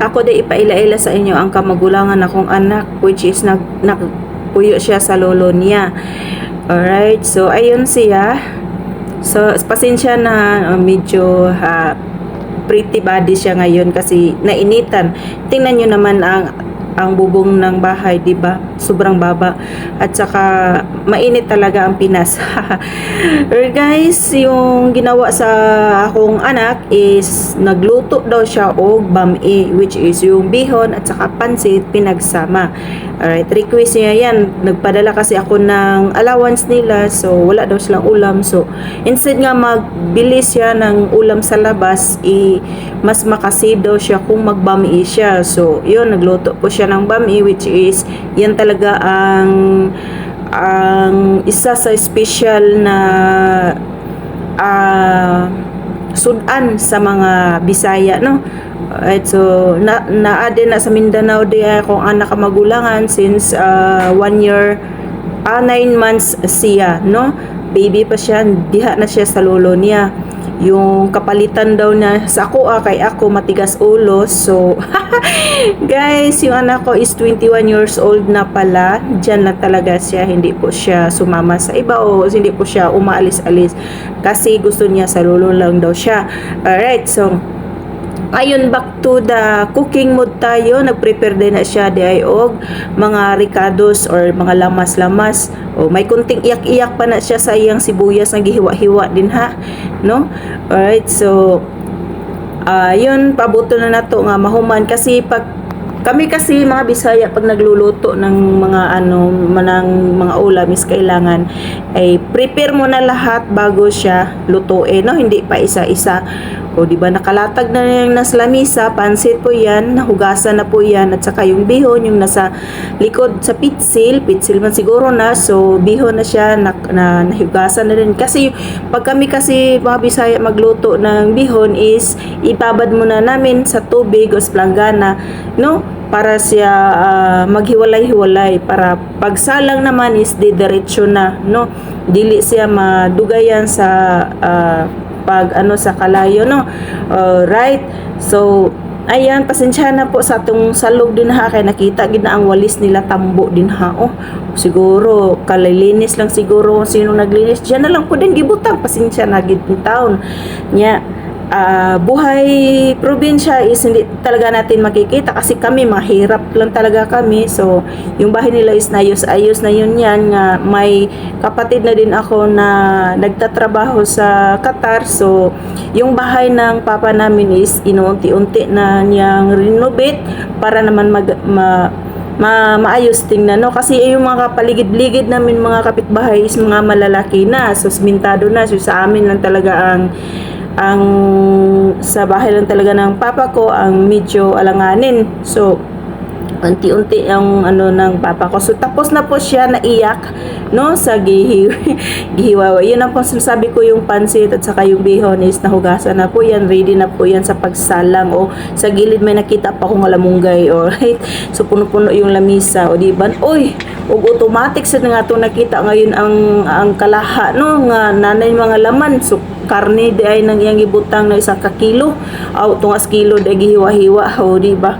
Ako di ipaila-ila sa inyo ang kamagulangan akong anak which is nag nagpuyo siya sa lolo niya. Alright, so ayun siya. So pasensya na uh, medyo ha, pretty body siya ngayon kasi nainitan. Tingnan nyo naman ang ang bubong ng bahay, 'di ba? Sobrang baba. At saka mainit talaga ang Pinas. Or guys, yung ginawa sa akong anak is nagluto daw siya og bami which is yung bihon at saka pansit pinagsama. Alright, request niya yan. Nagpadala kasi ako ng allowance nila so wala daw silang ulam. So instead nga magbili siya ng ulam sa labas, i mas makasave daw siya kung magbami siya. So yun, nagluto po siya ng bami which is yan talaga ang ang isa sa special na ah sudan sa mga Bisaya no? Right, so na naade na sa Mindanao di akong anak magulangan since uh, one year ah, nine months siya no? Baby pa siya diha na siya sa lolo niya yung kapalitan daw na sa ako ah, kay ako matigas ulo. So guys yung anak ko is 21 years old na pala. Dyan na talaga siya hindi po siya sumama sa iba o hindi po siya umaalis-alis. Kasi gusto niya sa lolo lang daw siya. Alright so Ayun, back to the cooking mode tayo. Nag-prepare din na siya di ay og mga ricados or mga lamas-lamas. O may kunting iyak-iyak pa na siya sa iyang sibuyas na gihiwa-hiwa din ha. No? Alright, so ayun, pabuto na nato nga mahuman kasi pag kami kasi mga Bisaya pag nagluluto ng mga ano manang mga ulam is kailangan ay prepare mo na lahat bago siya lutuin no hindi pa isa-isa o di ba nakalatag na yung nasa lamisa pansit po yan nahugasan na po yan at saka yung bihon yung nasa likod sa pitsil pitsil man siguro na so bihon na siya na, na nahugasan na rin. Kasi pag kami kasi mga Bisaya magluto ng bihon is ibabad muna namin sa tubig o planggana no? Para siya ah, maghiwalay-hiwalay para pagsalang naman is didiretso na no? Dili siya madugayan sa ah, pag ano sa kalayo no? Right so ayan pasensya na po sa atong salog din ha kay nakita gid na ang walis nila tambo din ha oh. Siguro kalilinis lang siguro sino naglinis. Diyan na lang po din gibutang pasensya na gid in town nya ah, buhay probinsya is hindi talaga natin makikita kasi kami mahirap lang talaga kami. So yung bahay nila is nayos-ayos na yun yan nga may kapatid na din ako na nagtatrabaho sa Qatar. So yung bahay ng papa namin is inuunti-unti na niyang renovate para naman mag, ma, ma maayos tingnan no? Kasi yung mga kapaligid-ligid namin mga kapitbahay is mga malalaki na. So simintado na. So sa amin lang talaga ang ang sa bahay lang talaga ng papa ko ang medyo alanganin so unti-unti ang ano ng papa ko. So tapos na po siya naiyak no sa gihi gihiwawa. Yun ang sinasabi ko yung pansit at saka yung bihon is nahugasan na po yan, ready na po yan sa pagsalang o sa gilid may nakita pa akong alamunggay alright. So puno-puno yung lamisa o di ba? Oy, ug automatic sa nga to nakita ngayon ang ang kalaha no nga nanay mga laman. So karne di nang iyang ibutang na isa ka kilo. Aw tungas kilo di gihiwa-hiwa o di ba?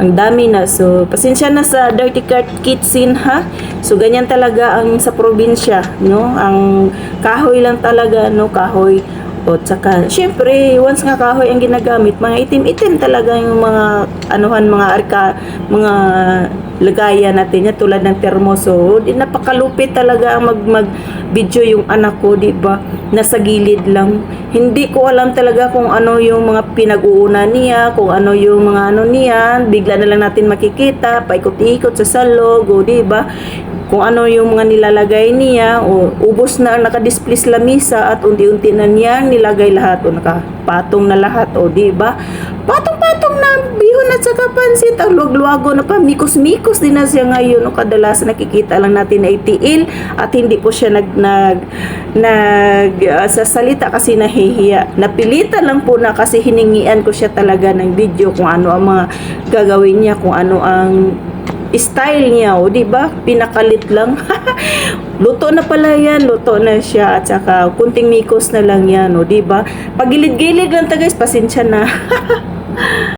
ang dami na. So, pasensya na sa Dirty Cart Kitchen ha. So, ganyan talaga ang sa probinsya, no? Ang kahoy lang talaga, no? Kahoy. O, tsaka, syempre, once nga kahoy ang ginagamit, mga itim-itim talaga yung mga, anuhan, mga arka, mga lagayan natin yan, tulad ng termoso. Di napakalupit talaga ang mag, mag video yung anak ko, di ba? Nasa gilid lang. Hindi ko alam talaga kung ano yung mga pinag-uuna niya, kung ano yung mga ano niya. Bigla na lang natin makikita, paikot-ikot sa salog, di ba? Kung ano yung mga nilalagay niya, o ubos na ang nakadisplay sa lamisa at unti-unti na niyang nilagay lahat, o nakapatong na lahat, o di ba? Patong-patong na bihon at saka pansit, ang luwag-luwago na pa, mikos-mikos din na siya ngayon, o kadalasan nakikita lang natin na itiil at hindi po siya nag nag nag uh, sasalita kasi nahihiya. Napilitan lang po na kasi hiningian ko siya talaga ng video kung ano ang mga gagawin niya, kung ano ang style niya, o di ba? Pinakalit lang. luto na pala yan, luto na siya at saka kunting mikos na lang yan, o di ba? Pagilid-gilid lang ta guys, pasensya na.